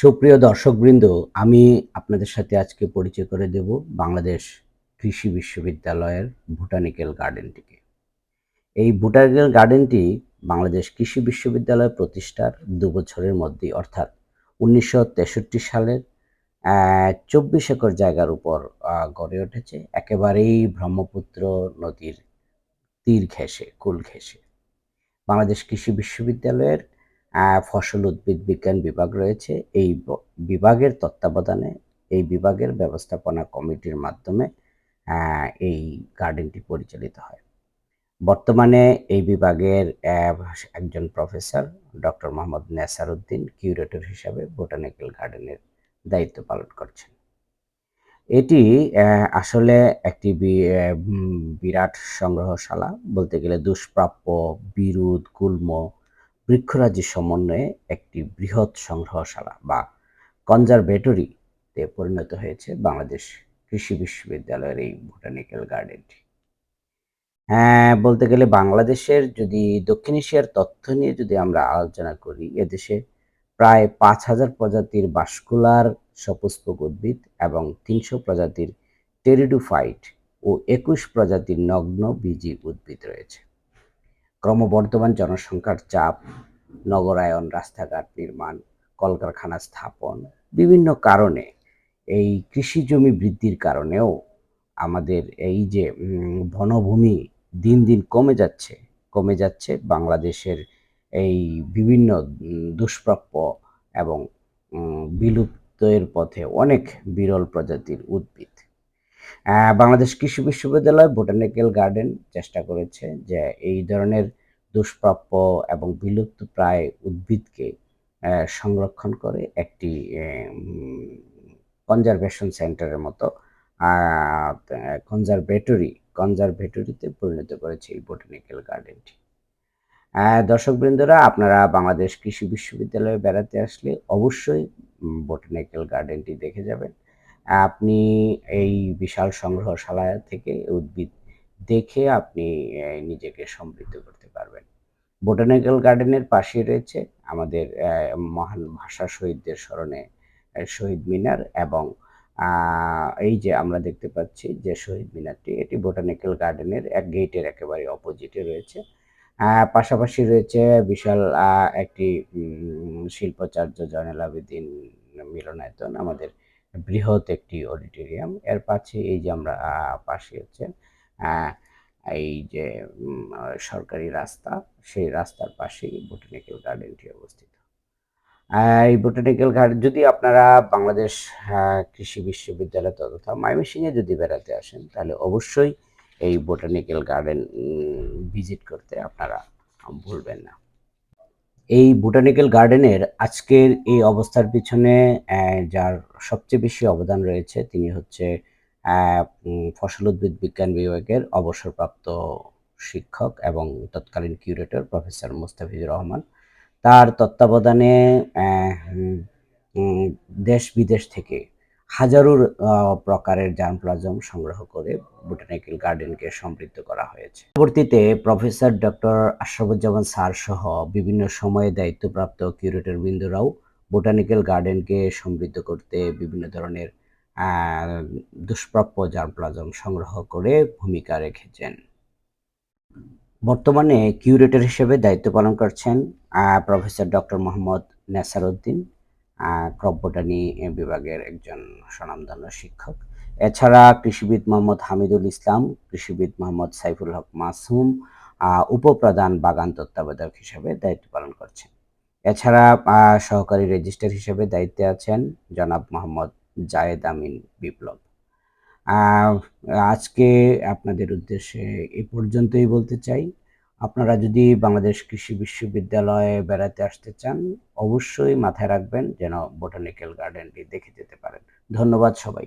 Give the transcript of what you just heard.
সুপ্রিয় দর্শকবৃন্দ, আমি আপনাদের সাথে আজকে পরিচয় করে দেব বাংলাদেশ কৃষি বিশ্ববিদ্যালয়ের ভুটানিক্যাল গার্ডেনটিকে। এই ভুটানিক্যাল গার্ডেনটি বাংলাদেশ কৃষি বিশ্ববিদ্যালয় প্রতিষ্ঠার দু বছরের মধ্যেই, অর্থাৎ উনিশশো তেষট্টি সালের চব্বিশ একর জায়গার উপর গড়ে উঠেছে। একেবারেই ব্রহ্মপুত্র নদীর তীর ঘেঁষে, কুল ঘেঁষে। বাংলাদেশ কৃষি বিশ্ববিদ্যালয়ের ফসল উদ্ভিদ বিজ্ঞান বিভাগ রয়েছে। এই বিভাগের তত্ত্বাবধানে এই বিভাগের ব্যবস্থাপনা কমিটির মাধ্যমে এই গার্ডেনটি পরিচালিত হয়। বর্তমানে এই বিভাগের একজন professor doctor Mohammad Nesar Uddin curator হিসাবে বোটানিক্যাল গার্ডেনের দায়িত্ব পালন করছেন। এটি আসলে একটি বিরাট সংগ্রহশালা। বলতে গেলে দুষ্প্রাপ্য, বিরুদ গুল্ম বৃক্ষরাজির সমন্বয়ে একটি বৃহৎ সংগ্রহশালা বা কনজারভেটরিতে পরিণত হয়েছে বাংলাদেশ কৃষি বিশ্ববিদ্যালয়ের এই বোটানিক্যাল গার্ডেনটি। হ্যাঁ বলতে গেলে বাংলাদেশের যদি দক্ষিণ এশিয়ার তথ্য নিয়ে যদি আমরা আলোচনা করি, এদেশে প্রায় পাঁচ হাজার প্রজাতির বাসকুলার, সপুষ্পক উদ্ভিদ এবং তিনশো প্রজাতির টেরিডোফাইট ও একুশ প্রজাতির নগ্ন বীজি উদ্ভিদ রয়েছে। ক্রমবর্ধমান জনসংখ্যার চাপ নগরায়ন, রাস্তাঘাট নির্মাণ, কলকারখানা স্থাপন, বিভিন্ন কারণে এই কৃষি জমি বৃদ্ধির কারণেও আমাদের এই যে বনভূমি দিন দিন কমে যাচ্ছে কমে যাচ্ছে। বাংলাদেশের এই বিভিন্ন দুষ্প্রাপ্য এবং বিলুপ্তের পথে অনেক বিরল প্রজাতির উদ্ভিদ। বাংলাদেশ কৃষি বিশ্ববিদ্যালয় বোটানিক্যাল গার্ডেন চেষ্টা করেছে যে, এই ধরনের দুষ্প্রাপ্য এবং বিলুপ্ত প্রায় উদ্ভিদকে সংরক্ষণ করে একটি কনজারভেশন সেন্টারের মতো কনজারভেটরি কনজারভেটরিতে পরিণত করেছে এই বোটানিক্যাল গার্ডেনটি দর্শক বৃন্দরা আপনারা বাংলাদেশ কৃষি বিশ্ববিদ্যালয়ে বেড়াতে আসলে অবশ্যই বোটানিক্যাল গার্ডেনটি দেখে যাবেন। আপনি এই বিশাল সংগ্রহশালা থেকে উদ্ভিদ দেখে আপনি নিজেকে সমৃদ্ধ করতে পারবেন। বোটানিক্যাল গার্ডেনের পাশে রয়েছে আমাদের মহান ভাষা শহীদদের স্মরণে শহীদ মিনার এবং এই যে আমরা দেখতে পাচ্ছি যে শহীদ মিনারটি, এটি বোটানিক্যাল গার্ডেনের এক গেটের একেবারে অপোজিটে রয়েছে। পাশাপাশি রয়েছে বিশাল একটি শিল্পাচার্য জয়নাল আবেদিন মিলনায়তন, আমাদের বৃহৎ একটি অডিটোরিয়াম। এর পাশে এই যে আমরা পাশে হচ্ছে এই যে সরকারি রাস্তা সেই রাস্তার পাশেই বোটানিক্যাল গার্ডেনটি অবস্থিত। এই বোটানিক্যাল গার্ডেন যদি আপনারা বাংলাদেশ আহ, কৃষি বিশ্ববিদ্যালয় তথা ময়মনসিংহে যদি বেড়াতে আসেন তাহলে অবশ্যই এই বোটানিক্যাল গার্ডেন ভিজিট করতে আপনারা ভুলবেন না। এই বোটানিক্যাল গার্ডেনের আজকের এই অবস্থার পিছনে যার সবচেয়ে বেশি অবদান রয়েছে তিনি হচ্ছে ফসল উদ্ভিদ বিজ্ঞান বিভাগের অবসরপ্রাপ্ত শিক্ষক এবং তৎকালীন কিউরেটর প্রফেসর মুস্তাফিজুর রহমান। তার তত্ত্বাবধানে দেশ বিদেশ থেকে হাজারো প্রকারের জার্মপ্লাজম সংগ্রহ করে বোটানিক্যাল গার্ডেনকে সমৃদ্ধ করা হয়েছে। পরবর্তীতে প্রফেসর ডক্টর আশরাফুজ্জামান স্যার সহ বিভিন্ন সময়ে দায়িত্বপ্রাপ্ত কিউরেটর বৃন্দরাও বোটানিক্যাল গার্ডেনকে সমৃদ্ধ করতে বিভিন্ন ধরনের দুষ্প্রাপ্য জার্মপ্লাজম সংগ্রহ করে ভূমিকা রেখেছেন। বর্তমানে কিউরেটর হিসেবে দায়িত্ব পালন করছেন professor doctor Mohammad Nesar Uddin crop botany বিভাগের একজন স্বনামধন্য শিক্ষক। এছাড়া কৃষিবিদ মোহাম্মদ হামিদুল ইসলাম, কৃষিবিদ মোহাম্মদ সাইফুল হক মাসুম উপপ্রধান বাগান তত্ত্বাবধায়ক হিসেবে দায়িত্ব পালন করছেন। এছাড়া সহকারী রেজিস্ট্রার হিসেবে দায়িত্বে আছেন জনাব মোহাম্মদ জায়েদ আমিন বিপ্লব। আজকে আপনাদের উদ্দেশ্যে এ পর্যন্তই বলতে চাই। আপনারা যদি বাংলাদেশ কৃষি বিশ্ববিদ্যালয়ে বেড়াতে আসতে চান, অবশ্যই মাথায় রাখবেন যেন বোটানিক্যাল গার্ডেনটি দেখে যেতে পারেন। ধন্যবাদ সবাই